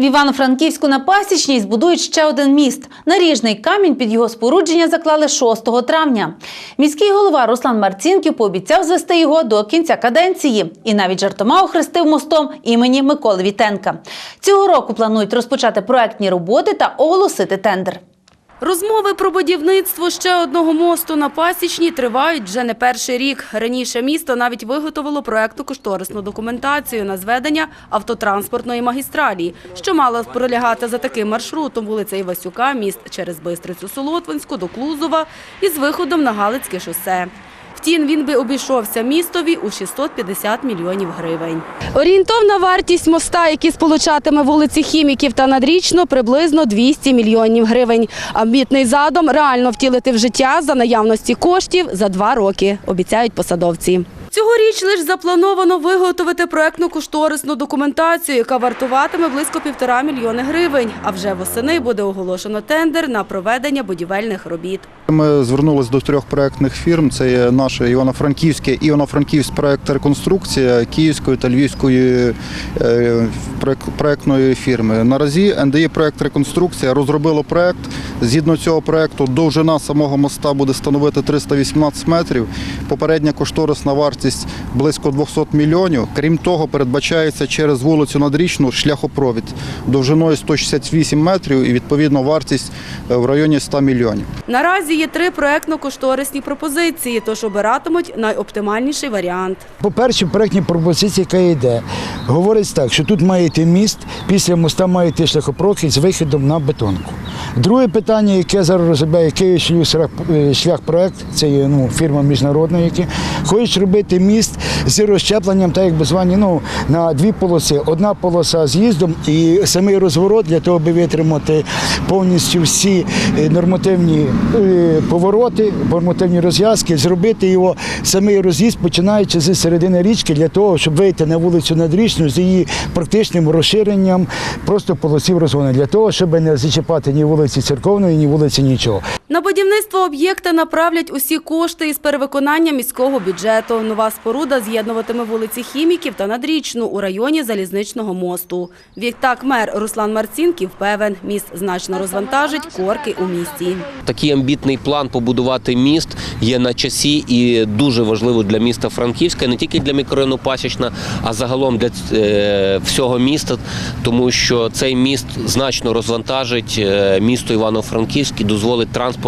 В Івано-Франківську на Пасічній збудують ще один міст. Наріжний камінь під його спорудження заклали 6 травня. Міський голова Руслан Марцінків пообіцяв звести його до кінця каденції і навіть жартома охрестив мостом імені Миколи Вітенка. Цього року планують розпочати проектні роботи та оголосити тендер. Розмови про будівництво ще одного мосту на Пасічній тривають вже не перший рік. Раніше місто навіть виготовило проектну кошторисну документацію на зведення автотранспортної магістралі, що мала пролягати за таким маршрутом вулиця Івасюка, міст через Бистрицю Солотвинську до Клузова і з виходом на Галицьке шосе. Втім, він би обійшовся містові у 650 мільйонів гривень. Орієнтовна вартість моста, який сполучатиме вулиці Хіміків та Надрічну, приблизно 200 мільйонів гривень. Амбітний задум реально втілити в життя за наявності коштів за два роки, обіцяють посадовці. Цьогоріч лише заплановано виготовити проектно-кошторисну документацію, яка вартуватиме близько півтора мільйони гривень. А вже восени буде оголошено тендер на проведення будівельних робіт. Ми звернулися до трьох проектних фірм. Це є наше Івано-Франківське, Івано-Франківськ проект реконструкція Київської та Львівської е, проектної фірми. Наразі НДІ проект реконструкція розробило проект. Згідно цього проекту, довжина самого моста буде становити 318 метрів. Попередня кошторисна вартість близько 200 мільйонів. Крім того, передбачається через вулицю Надрічну шляхопровід довжиною 168 метрів і відповідно вартість е, в районі 100 мільйонів. Наразі є три проектно-кошторисні пропозиції, тож обиратимуть найоптимальніший варіант. По першій проектній пропозиції, яка йде, говорить так, що тут має йти міст, після моста має йти шляхопрохід з виходом на бетонку. Друге питання, яке зараз розробляє Київ шлях, е, це є ну, фірма міжнародна, які хочуть робити міст з розщепленням, так як би звані, ну, на дві полоси. Одна полоса з'їздом і самий розворот для того, аби витримати повністю всі е, нормативні е, повороти, нормативні розв'язки, зробити його самий роз'їзд, починаючи з середини річки, для того, щоб вийти на вулицю Надрічну з її практичним розширенням просто полосів розгону, для того, щоб не зачіпати ні вулиці церковної, ні вулиці нічого. На будівництво об'єкта направлять усі кошти із перевиконання міського бюджету. Нова споруда з'єднуватиме вулиці Хіміків та Надрічну у районі Залізничного мосту. Відтак мер Руслан Марцінків певен, міст значно розвантажить корки у місті. Такий амбітний план побудувати міст є на часі і дуже важливо для міста Франківська, не тільки для мікрорайону Пасічна, а загалом для е, всього міста, тому що цей міст значно розвантажить е, місто Івано-Франківськ дозволить транспорт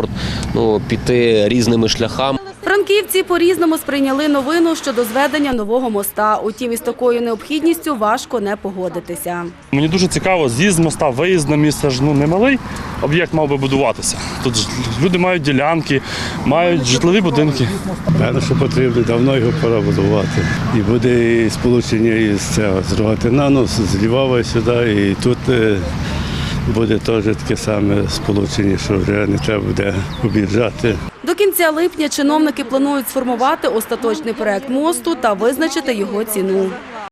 ну, піти різними шляхами. Франківці по-різному сприйняли новину щодо зведення нового моста. Утім, із такою необхідністю важко не погодитися. Мені дуже цікаво, з'їзд моста, виїзд на місце ж ну немалий об'єкт мав би будуватися. Тут ж люди мають ділянки, мають житлові будинки. Певно, що потрібно, давно його пора будувати. І буде і сполучення із цього з Рогатина, ну, з Львова сюди, і тут е, буде теж таке саме сполучення, що вже не треба буде об'їжджати. До кінця липня чиновники планують сформувати остаточний проект мосту та визначити його ціну.